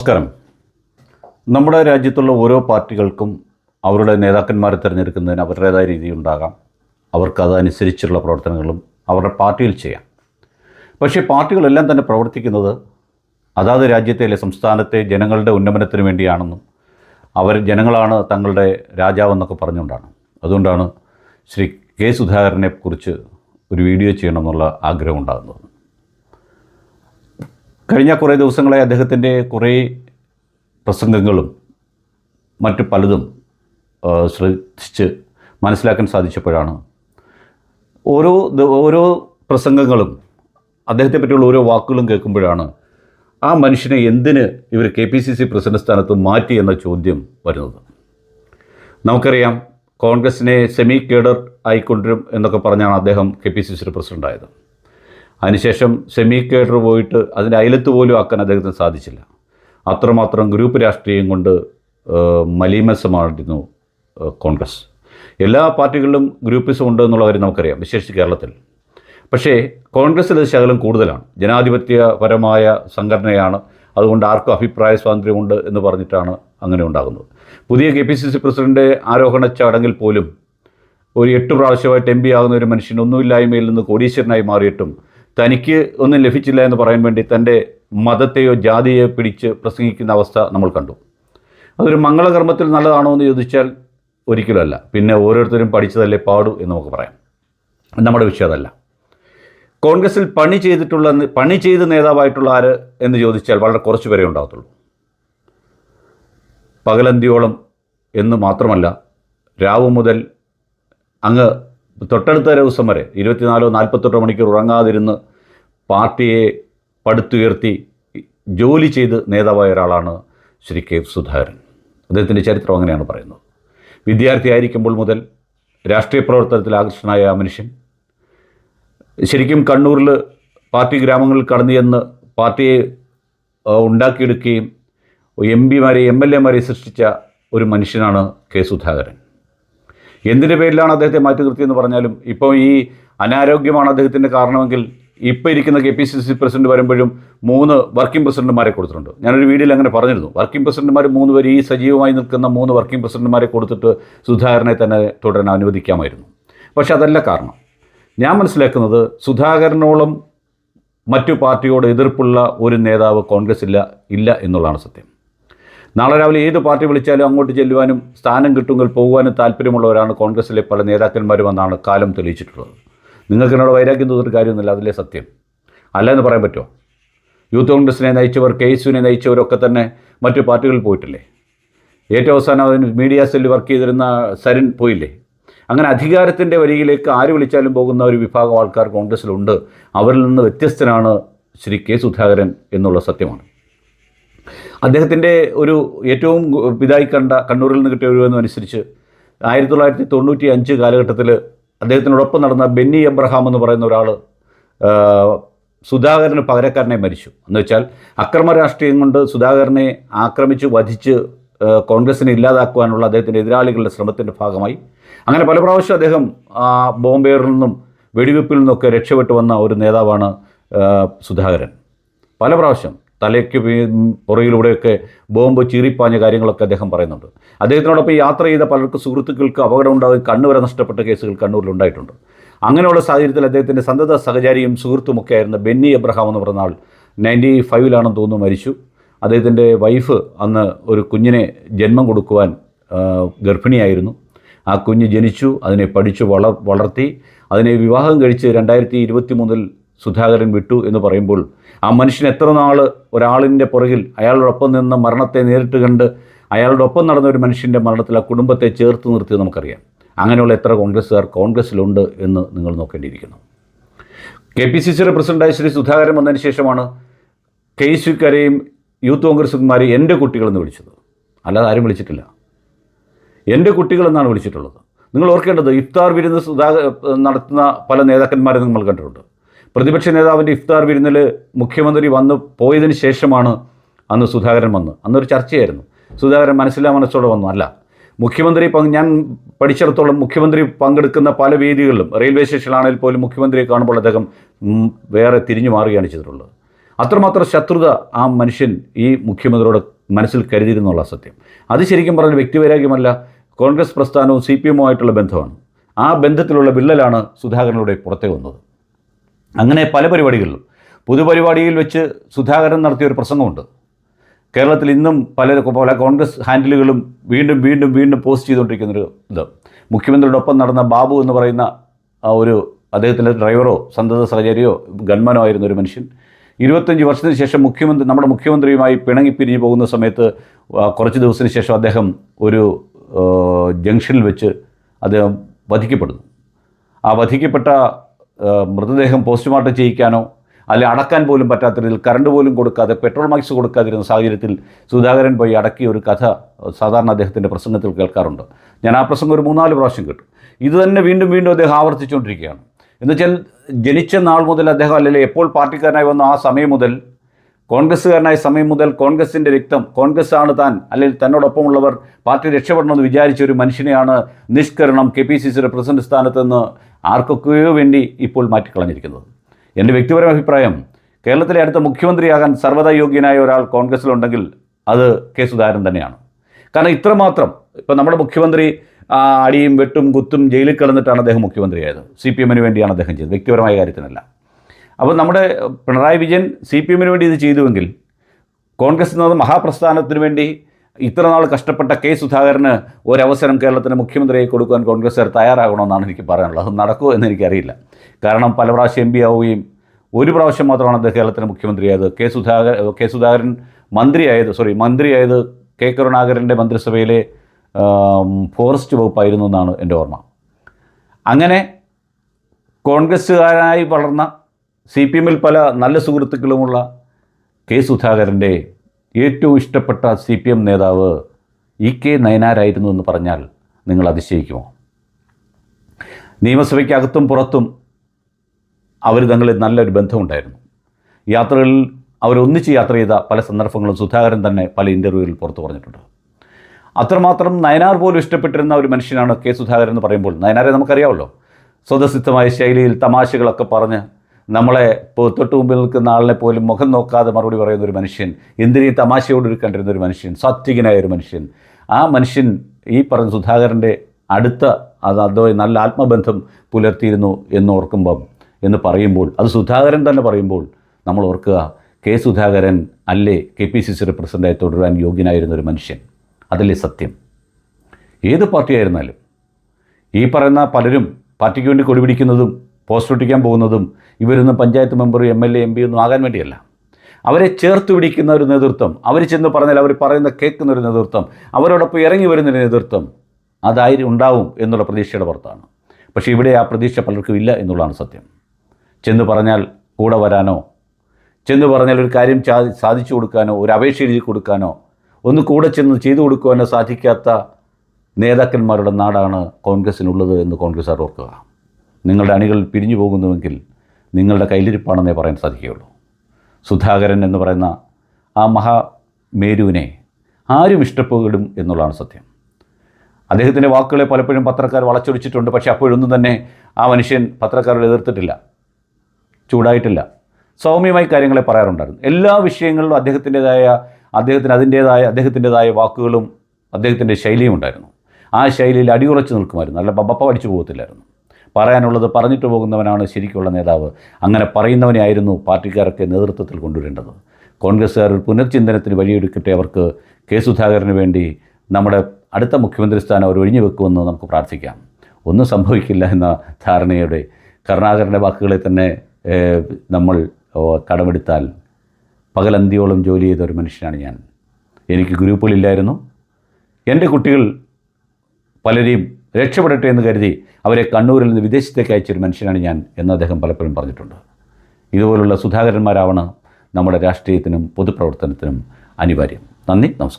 നമസ്കാരം. നമ്മുടെ രാജ്യത്തുള്ള ഓരോ പാർട്ടികൾക്കും അവരുടെ നേതാക്കന്മാരെ തിരഞ്ഞെടുക്കുന്നതിന് അവരുടേതായ രീതി ഉണ്ടാകാം അവർക്ക് അതനുസരിച്ചുള്ള പ്രവർത്തനങ്ങളും അവരുടെ പാർട്ടിയിൽ ചെയ്യാം. പക്ഷേ പാർട്ടികളെല്ലാം തന്നെ പ്രവർത്തിക്കുന്നത് അതാത് രാജ്യത്തെ സംസ്ഥാനത്തെ ജനങ്ങളുടെ ഉന്നമനത്തിന് വേണ്ടിയാണെന്നും അവർ ജനങ്ങളാണ് തങ്ങളുടെ രാജാവെന്നൊക്കെ പറഞ്ഞുകൊണ്ടാണ്. അതുകൊണ്ടാണ് ശ്രീ കെ സുധാകരനെ കുറിച്ച് ഒരു വീഡിയോ ചെയ്യണമെന്നുള്ള ആഗ്രഹം ഉണ്ടാകുന്നത്. കഴിഞ്ഞ കുറേ ദിവസങ്ങളായി അദ്ദേഹത്തിന്റെ കുറേ പ്രസംഗങ്ങളും മറ്റു പലതും ശ്രദ്ധിച്ച് മനസ്സിലാക്കാൻ സാധിച്ചപ്പോഴാണ്. ഓരോ ഓരോ പ്രസംഗങ്ങളും അദ്ദേഹത്തെ പറ്റിയുള്ള ഓരോ വാക്കുകളും കേൾക്കുമ്പോഴാണ് ആ മനുഷ്യനെ എന്തിന് ഇവർ K P C C president സ്ഥാനത്ത് മാറ്റി എന്ന ചോദ്യം വരുന്നത്. നമുക്കറിയാം കോൺഗ്രസിനെ സെമി കേഡർ ആയിക്കൊണ്ടിരും എന്നൊക്കെ പറഞ്ഞാണ് അദ്ദേഹം കെ പി സി സിയുടെ പ്രസിഡന്റായത് അതിനുശേഷം സെമി കേഡർ പോയിട്ട് അതിന്റെ അയലത്ത് പോലും ആക്കാൻ അദ്ദേഹത്തിന് സാധിച്ചില്ല. അത്രമാത്രം ഗ്രൂപ്പ് രാഷ്ട്രീയം കൊണ്ട് മലീമസമായിരുന്നു കോൺഗ്രസ്. എല്ലാ പാർട്ടികളിലും ഗ്രൂപ്പിസം ഉണ്ട് എന്നുള്ള കാര്യം നമുക്കറിയാം വിശേഷിച്ച് കേരളത്തിൽ. പക്ഷേ കോൺഗ്രസ്സിൽ ശകലം കൂടുതലാണ്. ജനാധിപത്യപരമായ സംഘടനയാണ്. അതുകൊണ്ട് ആർക്കും അഭിപ്രായ സ്വാതന്ത്ര്യമുണ്ട് എന്ന് പറഞ്ഞിട്ടാണ് അങ്ങനെ ഉണ്ടാകുന്നത്. പുതിയ K P C C president ആരോഹണ ചടങ്ങിൽ പോലും ഒരു എട്ട് പ്രാവശ്യമായിട്ട് എം പി ആകുന്ന ഒരു മനുഷ്യൻ ഒന്നുമില്ലായ്മയിൽ നിന്ന് കോടീശ്വരനായി മാറിയിട്ടും തനിക്ക് ഒന്നും ലഭിച്ചില്ല എന്ന് പറയാൻ വേണ്ടി തന്റെ മതത്തെയോ ജാതിയെയോ പിടിച്ച് പ്രസംഗിക്കുന്ന അവസ്ഥ നമ്മൾ കണ്ടു. അതൊരു മംഗളകർമ്മത്തിൽ നല്ലതാണോ എന്ന് ചോദിച്ചാൽ ഒരിക്കലുമല്ല. പിന്നെ ഓരോരുത്തരും പഠിച്ചതല്ലേ പാടു എന്ന് നമുക്ക് പറയാം. നമ്മുടെ വിഷയം അതല്ല. കോൺഗ്രസിൽ പണി ചെയ്തിട്ടുള്ള പണി ചെയ്ത നേതാവായിട്ടുള്ള ആര് എന്ന് ചോദിച്ചാൽ വളരെ കുറച്ച് പേരെ ഉണ്ടാകത്തുള്ളൂ. പകലന്തിയോളം എന്ന് മാത്രമല്ല രാവ് മുതൽ അങ്ങ് തൊട്ടടുത്ത ദിവസം വരെ ഇരുപത്തിനാലോ നാൽപ്പത്തെട്ടോ മണിക്കൂർ ഉറങ്ങാതിരുന്ന് പാർട്ടിയെ പടുത്തുയർത്തി ജോലി ചെയ്ത് നേതാവായ ഒരാളാണ് ശ്രീ കെ സുധാകരൻ. അദ്ദേഹത്തിന്റെ ചരിത്രം അങ്ങനെയാണ് പറയുന്നത്. വിദ്യാർത്ഥിയായിരിക്കുമ്പോൾ മുതൽ രാഷ്ട്രീയ പ്രവർത്തനത്തിൽ ആകർഷണനായ ആ മനുഷ്യൻ ശരിക്കും കണ്ണൂരിൽ പാർട്ടി ഗ്രാമങ്ങളിൽ കടന്നു ചെന്ന് പാർട്ടിയെ ഉണ്ടാക്കിയെടുക്കുകയും എം പിമാരെ എം എൽ എമാരെ സൃഷ്ടിച്ച ഒരു മനുഷ്യനാണ് കെ സുധാകരൻ. എന്തിന്റെ പേരിലാണ് അദ്ദേഹത്തെ മാറ്റി നിർത്തിയെന്ന് പറഞ്ഞാലും ഇപ്പോൾ ഈ അനാരോഗ്യമാണ് അദ്ദേഹത്തിന്റെ കാരണമെങ്കിൽ ഇപ്പോൾ ഇരിക്കുന്ന K P C C president വരുമ്പോഴും മൂന്ന് വർക്കിംഗ് പ്രസിഡന്റുമാരെ കൊടുത്തിട്ടുണ്ട്. ഞാനൊരു വീഡിയോയിൽ അങ്ങനെ പറഞ്ഞിരുന്നു. വർക്കിംഗ് പ്രസിഡന്റുമാർ മൂന്ന് പേര് ഈ സജീവമായി നിൽക്കുന്ന മൂന്ന് വർക്കിംഗ് പ്രസിഡന്റുമാരെ കൊടുത്തിട്ട് സുധാകരനെ തന്നെ തുടരാൻ അനുവദിക്കാമായിരുന്നു. പക്ഷെ അതല്ല കാരണം. ഞാൻ മനസ്സിലാക്കുന്നത് സുധാകരനോളം മറ്റു പാർട്ടിയോട് എതിർപ്പുള്ള ഒരു നേതാവ് കോൺഗ്രസ് ഇല്ല ഇല്ല എന്നുള്ളതാണ് സത്യം. നാളെ രാവിലെ ഏത് പാർട്ടി വിളിച്ചാലും അങ്ങോട്ട് ചെല്ലുവാനും സ്ഥാനം കിട്ടുമെങ്കിൽ പോകുവാനും താല്പര്യമുള്ളവരാണ് കോൺഗ്രസിലെ പല നേതാക്കന്മാരും എന്നാണ് കാലം തെളിയിച്ചിട്ടുള്ളത്. നിങ്ങൾക്ക് എന്നോട് വൈരാഗ്യം തോന്നിയൊരു കാര്യമൊന്നുമില്ല അതിലെ സത്യം. അല്ല എന്ന് പറയാൻ പറ്റുമോ? യൂത്ത് കോൺഗ്രസിനെ നയിച്ചവർ കെ എസുവിനെ നയിച്ചവരൊക്കെ തന്നെ മറ്റു പാർട്ടികളിൽ പോയിട്ടില്ലേ? ഏറ്റവും അവസാനം അതിന് മീഡിയ സെല്ലിൽ വർക്ക് ചെയ്തിരുന്ന സരിൻ പോയില്ലേ? അങ്ങനെ അധികാരത്തിന്റെ വരിയിലേക്ക് ആര് വിളിച്ചാലും പോകുന്ന ഒരു വിഭാഗം ആൾക്കാർ കോൺഗ്രസ്സിലുണ്ട് അവരിൽ നിന്ന് വ്യത്യസ്തനാണ് ശ്രീ കെ സുധാകരൻ എന്നുള്ള സത്യമാണ്. അദ്ദേഹത്തിന്റെ ഒരു ഏറ്റവും ഇതായി കണ്ട കണ്ണൂരിൽ നിന്ന് കിട്ടിയ ഒരു അനുസരിച്ച് ആയിരത്തി തൊള്ളായിരത്തി തൊണ്ണൂറ്റി അഞ്ച് കാലഘട്ടത്തിൽ അദ്ദേഹത്തിനോടൊപ്പം നടന്ന ബെന്നി എബ്രഹാം എന്ന് പറയുന്ന ഒരാൾ സുധാകരന് പകരക്കാരനെ മരിച്ചു. എന്ന് വെച്ചാൽ അക്രമ രാഷ്ട്രീയം കൊണ്ട് സുധാകരനെ ആക്രമിച്ച് വധിച്ച് കോൺഗ്രസിനെ ഇല്ലാതാക്കുവാനുള്ള അദ്ദേഹത്തിന്റെ എതിരാളികളുടെ ശ്രമത്തിന്റെ ഭാഗമായി. അങ്ങനെ പല പ്രാവശ്യം അദ്ദേഹം ബോംബെയിൽ നിന്നും വെടിവെപ്പിൽ നിന്നൊക്കെ രക്ഷപ്പെട്ടു വന്ന ഒരു നേതാവാണ് സുധാകരൻ. പല പ്രാവശ്യം തലയ്ക്ക് പുറയിലൂടെയൊക്കെ ബോംബ് ചീറിപ്പാഞ്ഞ കാര്യങ്ങളൊക്കെ അദ്ദേഹം പറയുന്നുണ്ട്. അദ്ദേഹത്തിനോടൊപ്പം യാത്ര ചെയ്ത പലർക്ക് സുഹൃത്തുക്കൾക്ക് അപകടം ഉണ്ടാകും കണ്ണുവരെ നഷ്ടപ്പെട്ട കേസുകൾ കണ്ണൂരിൽ ഉണ്ടായിട്ടുണ്ട് അങ്ങനെയുള്ള സാഹചര്യത്തിൽ അദ്ദേഹത്തിന്റെ സന്തത സഹചാരിയും സുഹൃത്തുമൊക്കെ ആയിരുന്ന ബെന്നി എബ്രഹാം എന്ന് പറഞ്ഞ ആൾ നയന്റി ഫൈവിലാണെന്ന് തോന്നുന്നു മരിച്ചു. അദ്ദേഹത്തിന്റെ വൈഫ് അന്ന് ഒരു കുഞ്ഞിനെ ജന്മം കൊടുക്കുവാൻ ഗർഭിണിയായിരുന്നു. ആ കുഞ്ഞ് ജനിച്ചു അതിനെ പഠിച്ചു വളർ വളർത്തി അതിനെ വിവാഹം കഴിച്ച് രണ്ടായിരത്തി ഇരുപത്തി മൂന്നിൽ സുധാകരൻ വിട്ടു എന്ന് പറയുമ്പോൾ ആ മനുഷ്യൻ എത്ര നാൾ ഒരാളിന്റെ പുറകിൽ അയാളോടൊപ്പം നിന്ന് മരണത്തെ നേരിട്ട് കണ്ട് അയാളുടെ ഒപ്പം നടന്ന ഒരു മനുഷ്യന്റെ മരണത്തിൽ ആ കുടുംബത്തെ ചേർത്ത് നിർത്തിയത് നമുക്കറിയാം. അങ്ങനെയുള്ള എത്ര കോൺഗ്രസ്സുകാർ കോൺഗ്രസ്സിലുണ്ട് എന്ന് നിങ്ങൾ നോക്കേണ്ടിയിരിക്കുന്നു. കെ പി സി സിയുടെ പ്രസിഡന്റായ ശ്രീ സുധാകരൻ വന്നതിന് ശേഷമാണ് കെ സിക്കാരെയും യൂത്ത് കോൺഗ്രസ്സുകാരെ എന്റെ കുട്ടികളെന്ന് വിളിച്ചത്. അല്ലാതെ ആരും വിളിച്ചിട്ടില്ല. എന്റെ കുട്ടികളെന്നാണ് വിളിച്ചിട്ടുള്ളത്. നിങ്ങൾ ഓർക്കേണ്ടത് ഇഫ്താർ വിരുന്ന് സുധാകർ നടത്തുന്ന പല നേതാക്കന്മാരെ നിങ്ങൾ കണ്ടിട്ടുണ്ട്. പ്രതിപക്ഷ നേതാവിന്റെ ഇഫ്താർ വിരുന്നിൽ മുഖ്യമന്ത്രി വന്ന് പോയതിന് ശേഷമാണ് അന്ന് സുധാകരൻ വന്ന്. അന്നൊരു ചർച്ചയായിരുന്നു. സുധാകരൻ മനസ്സിലാ മനസ്സോടെ വന്നു. അല്ല മുഖ്യമന്ത്രി ഞാൻ പഠിച്ചിടത്തോളം മുഖ്യമന്ത്രി പങ്കെടുക്കുന്ന പല വേദികളിലും റെയിൽവേ സ്റ്റേഷനിലാണെങ്കിൽ പോലും മുഖ്യമന്ത്രിയെ കാണുമ്പോൾ അദ്ദേഹം വേറെ തിരിഞ്ഞു മാറുകയാണ് ചെയ്തിട്ടുള്ളത്. അത്രമാത്രം ശത്രുത ആ മനുഷ്യൻ ഈ മുഖ്യമന്ത്രിയുടെ മനസ്സിൽ കരുതിയിരുന്നുള്ള സത്യം. അത് ശരിക്കും പറഞ്ഞ വ്യക്തിവൈരാഗ്യമല്ല. കോൺഗ്രസ് പ്രസ്ഥാനവും സി പി എമ്മുമായിട്ടുള്ള ബന്ധമാണ്. ആ ബന്ധത്തിലുള്ള വിള്ളലാണ് സുധാകരനിലൂടെ പുറത്തേ വന്നത്. അങ്ങനെ പല പരിപാടികളിലും. പൊതുപരിപാടിയിൽ വെച്ച് സുധാകരൻ നടത്തിയ ഒരു പ്രസംഗമുണ്ട്. കേരളത്തിൽ ഇന്നും പല പല കോൺഗ്രസ് ഹാൻഡിലുകളും വീണ്ടും വീണ്ടും വീണ്ടും പോസ്റ്റ് ചെയ്തുകൊണ്ടിരിക്കുന്നൊരു ഇത്. മുഖ്യമന്ത്രിയുടെ ഒപ്പം നടന്ന ബാബു എന്ന് പറയുന്ന ആ ഒരു അദ്ദേഹത്തിന്റെ ഡ്രൈവറോ സന്തത സഹചാരിയോ ഗൺമാനോ ആയിരുന്ന ഒരു മനുഷ്യൻ. ഇരുപത്തഞ്ച് വർഷത്തിന് ശേഷം മുഖ്യമന്ത്രി നമ്മുടെ മുഖ്യമന്ത്രിയുമായി പിണങ്ങി പിരിഞ്ഞു പോകുന്ന സമയത്ത് കുറച്ച് ദിവസത്തിന് ശേഷം അദ്ദേഹം ഒരു ജംഗ്ഷനിൽ വെച്ച് അദ്ദേഹം വധിക്കപ്പെടുന്നു. ആ വധിക്കപ്പെട്ട മൃതദേഹം പോസ്റ്റ്മോർട്ടം ചെയ്യിക്കാനോ അല്ലെ അടക്കാൻ പോലും പറ്റാത്ത രീതിയിൽ കറണ്ട് പോലും കൊടുക്കാതെ പെട്രോൾ മാക്സ് കൊടുക്കാതിരുന്ന സാഹചര്യത്തിൽ സുധാകരൻ പോയി അടക്കിയ ഒരു കഥ സാധാരണ അദ്ദേഹത്തിന്റെ പ്രസംഗത്തിൽ കേൾക്കാറുണ്ട്. ഞാൻ ആ പ്രസംഗം ഒരു മൂന്നാൽ പ്രാവശ്യം കേട്ടു. ഇത് തന്നെ വീണ്ടും വീണ്ടും അദ്ദേഹം ആവർത്തിച്ചുകൊണ്ടിരിക്കുകയാണ്. എന്നുവെച്ചാൽ ജനിച്ച നാൾ മുതൽ അദ്ദേഹം അല്ലെങ്കിൽ എപ്പോൾ പാർട്ടിക്കാരനായി വന്ന ആ സമയം മുതൽ കോൺഗ്രസ്സുകാരനായ സമയം മുതൽ കോൺഗ്രസിന്റെ രക്തം കോൺഗ്രസ് ആണ് താൻ അല്ലെങ്കിൽ തന്നോടൊപ്പമുള്ളവർ പാർട്ടി രക്ഷപ്പെടണമെന്ന് വിചാരിച്ച ഒരു മനുഷ്യനെയാണ് നിഷ്കരണം കെ പി സി സിയുടെ പ്രസിഡന്റ് സ്ഥാനത്ത് നിന്ന് ആർക്കൊക്കെയോ വേണ്ടി ഇപ്പോൾ മാറ്റിക്കളഞ്ഞിരിക്കുന്നത്. എന്റെ വ്യക്തിപരമായ അഭിപ്രായം കേരളത്തിലെ അടുത്ത മുഖ്യമന്ത്രിയാകാൻ സർവതാ യോഗ്യനായ ഒരാൾ കോൺഗ്രസ്സിലുണ്ടെങ്കിൽ അത് കെ സുധാകരൻ തന്നെയാണ്. കാരണം ഇത്രമാത്രം ഇപ്പം നമ്മുടെ മുഖ്യമന്ത്രി അടിയും വെട്ടും കുത്തും ജയിലിൽ കിടന്നിട്ടാണ് അദ്ദേഹം മുഖ്യമന്ത്രിയായത്. സി പി എമ്മിന് വേണ്ടിയാണ് അദ്ദേഹം ചെയ്തത്. വ്യക്തിപരമായ കാര്യത്തിനല്ല. അപ്പോൾ നമ്മുടെ പിണറായി വിജയൻ സി പി എമ്മിന് വേണ്ടി ഇത് ചെയ്തുവെങ്കിൽ കോൺഗ്രസ് എന്നത് മഹാപ്രസ്ഥാനത്തിന് വേണ്ടി ഇത്ര നാൾ കഷ്ടപ്പെട്ട കെ സുധാകരന് ഒരവസരം കേരളത്തിന് മുഖ്യമന്ത്രിയായി കൊടുക്കാൻ കോൺഗ്രസ്സുകാർ തയ്യാറാകണമെന്നാണ് എനിക്ക് പറയാനുള്ളത്. അത് നടക്കുമോ എന്ന് എനിക്കറിയില്ല. കാരണം പല പ്രാവശ്യം എം പി ആവുകയും ഒരു പ്രാവശ്യം മാത്രമാണ് അദ്ദേഹം കേരളത്തിന് മുഖ്യമന്ത്രിയായത്. കെ സുധാകർ കെ സുധാകരൻ മന്ത്രിയായത് സോറി മന്ത്രിയായത് കെ കരുണാകരന്റെ മന്ത്രിസഭയിലെ ഫോറസ്റ്റ് വകുപ്പായിരുന്നു എന്നാണ് എന്റെ ഓർമ്മ. അങ്ങനെ കോൺഗ്രസ്സുകാരായി വളർന്ന സി പി എമ്മിൽ പല നല്ല സുഹൃത്തുക്കളുമുള്ള കെ സുധാകരന്റെ ഏറ്റവും ഇഷ്ടപ്പെട്ട സി പി എം നേതാവ് ഇ കെ നയനാരായിരുന്നു എന്ന് പറഞ്ഞാൽ നിങ്ങൾ അതിശയിക്കുമോ? നിയമസഭയ്ക്കകത്തും പുറത്തും അവർ തങ്ങളിൽ നല്ലൊരു ബന്ധമുണ്ടായിരുന്നു. യാത്രകളിൽ അവരൊന്നിച്ച് യാത്ര ചെയ്ത പല സന്ദർഭങ്ങളും സുധാകരൻ തന്നെ പല ഇന്റർവ്യൂവിൽ പുറത്തു പറഞ്ഞിട്ടുണ്ട്. അത്രമാത്രം നയനാർ പോലും ഇഷ്ടപ്പെട്ടിരുന്ന ഒരു മനുഷ്യനാണ് കെ സുധാകരൻ എന്ന് പറയുമ്പോൾ നയനാരെ നമുക്കറിയാമല്ലോ. സ്വതസിദ്ധമായ ശൈലിയിൽ തമാശകളൊക്കെ പറഞ്ഞ് നമ്മളെ തൊട്ട് മുമ്പിൽ നിൽക്കുന്ന ആളിനെ പോലും മുഖം നോക്കാതെ മറുപടി പറയുന്ന ഒരു മനുഷ്യൻ എന്തിനീ തമാശയോട് കണ്ടിരുന്ന ഒരു മനുഷ്യൻ സാത്വികനായ ഒരു മനുഷ്യൻ. ആ മനുഷ്യൻ ഈ പറഞ്ഞ സുധാകരന്റെ അടുത്ത അത് അതോ നല്ല ആത്മബന്ധം പുലർത്തിയിരുന്നു എന്ന് ഓർക്കുമ്പം എന്ന് പറയുമ്പോൾ അത് സുധാകരൻ തന്നെ പറയുമ്പോൾ നമ്മൾ ഓർക്കുക കെ സുധാകരൻ അല്ലേ കെ പി സി സി പ്രസിഡന്റായി തുടരാൻ യോഗ്യനായിരുന്ന ഒരു മനുഷ്യൻ? അതല്ലേ സത്യം? ഏത് പാർട്ടിയായിരുന്നാലും ഈ പറയുന്ന പലരും പാർട്ടിക്ക് വേണ്ടി കൊടിപിടിക്കുന്നതും പോസ്റ്റർ ഒട്ടിക്കാൻ പോകുന്നതും ഇവരൊന്നും panchayat member M L A M P ഒന്നും ആകാൻ വേണ്ടിയല്ല. അവരെ ചേർത്ത് പിടിക്കുന്ന ഒരു നേതൃത്വം അവർ ചെന്ന് പറഞ്ഞാൽ അവർ പറയുന്ന കേൾക്കുന്ന ഒരു നേതൃത്വം അവരോടൊപ്പം ഇറങ്ങി വരുന്ന ഒരു നേതൃത്വം അതായി ഉണ്ടാവും എന്നുള്ള പ്രതീക്ഷയുടെ പുറത്താണ്. പക്ഷേ ഇവിടെ ആ പ്രതീക്ഷ പലർക്കും ഇല്ല എന്നുള്ളതാണ് സത്യം. ചെന്ന് പറഞ്ഞാൽ കൂടെ വരാനോ ചെന്ന് പറഞ്ഞാൽ ഒരു കാര്യം സാധിച്ചു കൊടുക്കാനോ ഒരു അപേക്ഷ എഴുതി കൊടുക്കാനോ ഒന്ന് കൂടെ ചെന്ന് ചെയ്തു കൊടുക്കുവാനോ സാധിക്കാത്ത നേതാക്കന്മാരുടെ നാടാണ് കോൺഗ്രസ്സിനുള്ളത് എന്ന് കോൺഗ്രസ്സുകാർ ഓർക്കുക. നിങ്ങളുടെ അണികൾ പിരിഞ്ഞു പോകുന്നുവെങ്കിൽ നിങ്ങളുടെ കയ്യിലിരിപ്പാണെന്നേ പറയാൻ സാധിക്കുകയുള്ളൂ. സുധാകരൻ എന്ന് പറയുന്ന ആ മഹാമേരുവിനെ ആരും ഇഷ്ടപ്പെടും എന്നുള്ളതാണ് സത്യം. അദ്ദേഹത്തിന്റെ വാക്കുകളെ പലപ്പോഴും പത്രക്കാർ വളച്ചൊടിച്ചിട്ടുണ്ട് പക്ഷേ അപ്പോഴൊന്നും തന്നെ ആ മനുഷ്യൻ പത്രക്കാരോട് എതിർത്തിട്ടില്ല ചൂടായിട്ടില്ല. സൗമ്യമായി കാര്യങ്ങളെ പറയാറുണ്ടായിരുന്നു. എല്ലാ വിഷയങ്ങളിലും അദ്ദേഹത്തിന്റെതായ അദ്ദേഹത്തിന് അതിന്റേതായ അദ്ദേഹത്തിന്റെതായ വാക്കുകളും അദ്ദേഹത്തിന്റെ ശൈലിയും ഉണ്ടായിരുന്നു. ആ ശൈലിയിൽ അടിയുറച്ച് നിൽക്കുമായിരുന്നു. നല്ല ബപ്പ പഠിച്ചു പോകത്തില്ലായിരുന്നു. പറയാനുള്ളത് പറഞ്ഞിട്ട് പോകുന്നവനാണ് ശരിക്കുള്ള നേതാവ്. അങ്ങനെ പറയുന്നവനെ ആയിരുന്നു പാർട്ടിക്കാരൊക്കെ നേതൃത്വത്തിൽ കൊണ്ടുവരേണ്ടത്. കോൺഗ്രസ്സുകാർ ഒരു പുനർചിന്തനത്തിന് വഴിയൊരുക്കട്ടെ അവർക്ക്. കെ സുധാകരന് വേണ്ടി നമ്മുടെ അടുത്ത മുഖ്യമന്ത്രി സ്ഥാനം അവർ ഒഴിഞ്ഞു വെക്കുമെന്ന് നമുക്ക് പ്രാർത്ഥിക്കാം. ഒന്നും സംഭവിക്കില്ല എന്ന ധാരണയുടെ കരുണാകരന്റെ വാക്കുകളെ തന്നെ നമ്മൾ കടമെടുത്താൽ പകലന്തിയോളം ജോലി ചെയ്ത ഒരു മനുഷ്യനാണ് ഞാൻ. എനിക്ക് ഗ്രൂപ്പുകളില്ലായിരുന്നു എന്റെ കുട്ടികൾ പലരെയും രക്ഷപ്പെടട്ടെ എന്ന് കരുതി അവരെ കണ്ണൂരിൽ നിന്ന് വിദേശത്തേക്ക് അയച്ചൊരു മനുഷ്യനാണ് ഞാൻ എന്ന് അദ്ദേഹം പലപ്പോഴും പറഞ്ഞിട്ടുണ്ട്. ഇതുപോലുള്ള സുധാകരന്മാരാവണം നമ്മുടെ രാഷ്ട്രീയത്തിനും പൊതുപ്രവർത്തനത്തിനും അനിവാര്യം. നന്ദി നമസ്കാരം.